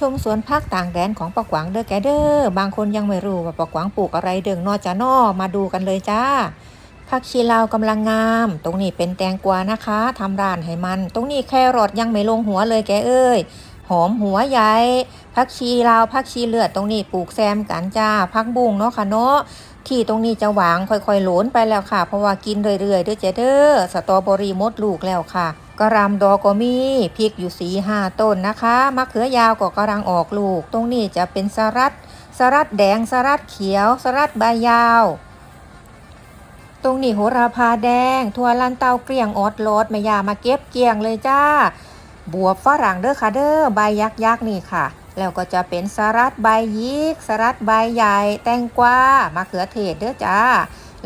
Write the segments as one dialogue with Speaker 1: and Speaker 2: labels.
Speaker 1: ชมสวนพักต่างแดนของปะกวางเด้อแกเด้อบางคนยังไม่รู้ว่าปะกวางปลูกอะไรเด้งนอจะนอมาดูกันเลยจ้าผักชีลาวกำลังงาม ตรงนี้เป็นแตงกวานะคะทำร้านให้มัน ตรงนี้แครอทยังไม่ลงหัวเลยแกเอ้ยหอมหัวใหญ่ผักชีลาวผักชีเลือดตรงนี้ปลูกแซมกันจ้าผักบุ้งเนาะค่ะเนาะที่ตรงนี้จะหวางค่อยๆหลนไปแล้วค่ะ เพราะว่ากินเรื่อยๆเด้อเจเด้อสตรอเบอรี่มดลูกแล้วค่ะ กระหลำดอกก็มีพริกอยู่สีห้าต้นนะคะมะเขือยาวก็กำลังออกลูก ตรงนี้จะเป็นสลัดสลัดแดงสลัดเขียว สลัดใบยาว ตรงนี้โหราพาแดงทั่วลันเตาเกลียงออดโลดแม่ยามาเก็บเกลียงเลยจ้า บวบฝรั่งเด้อค่ะเด้อใบยักษ์ยักษ์นี่ค่ะ แล้วก็จะเป็นสลัดใบยิกสลัดใบใหญ่ แตงกวามะเขือเทศเด้อจ้า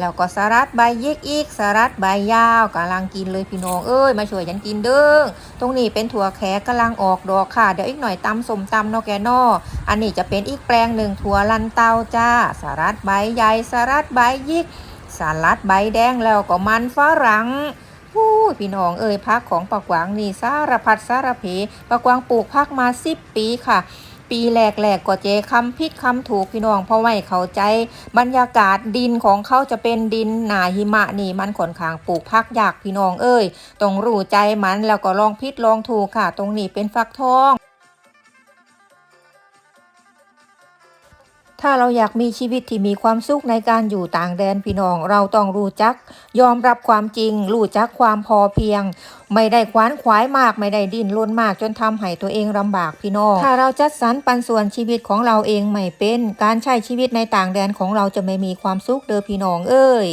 Speaker 1: แล้วก็สลัดใบเยกอีกสลัดใบยาวกำลังกินเลยพี่น้องเอ้ยมาช่วยฉันกินเด้อตรงนี้เป็นถั่วแขกกำลังออกดอกค่ะ เดี๋ยวอีกหน่อยตำสมตำเนาะแกนออันนี้จะเป็นอีกแปลงหนึ่งถั่วลันเตาจ้าสลัดใบใหญ่สลัดใบยิกสลัดใบแดงแล้วก็มันฝรั่งฮู้พี่น้องเอ่ยพักของปะกวางนี่สารพัดสารเพปะกวางปลูกพักมาสิบปีค่ะ ปีแรกๆก็เจคำพิษคำถูกพี่น้อง เพราะไม่เข้าใจบรรยากาศดินของเขาจะเป็นดินหนาหิมะนี่มันขนขางปลูกพักยากพี่น้องเอ้ยต้องรู้ใจมันแล้วก็ลองพิษลองถูกค่ะ ตรงนี้เป็นฟักทอง ถ้าเราอยากมีชีวิตที่มีความสุขในการอยู่ต่างแดนพี่น้อง เราต้องรู้จัก ยอมรับความจริง รู้จักความพอเพียง ไม่ได้คว้านขวายมากไม่ได้ดิ้นรนมากจนทำให้ตัวเองลำบากพี่น้อง ถ้าเราจัดสรรปันส่วนชีวิตของเราเองไม่เป็น การใช้ชีวิตในต่างแดนของเราจะไม่มีความสุขเด้อพี่น้องเอ้ย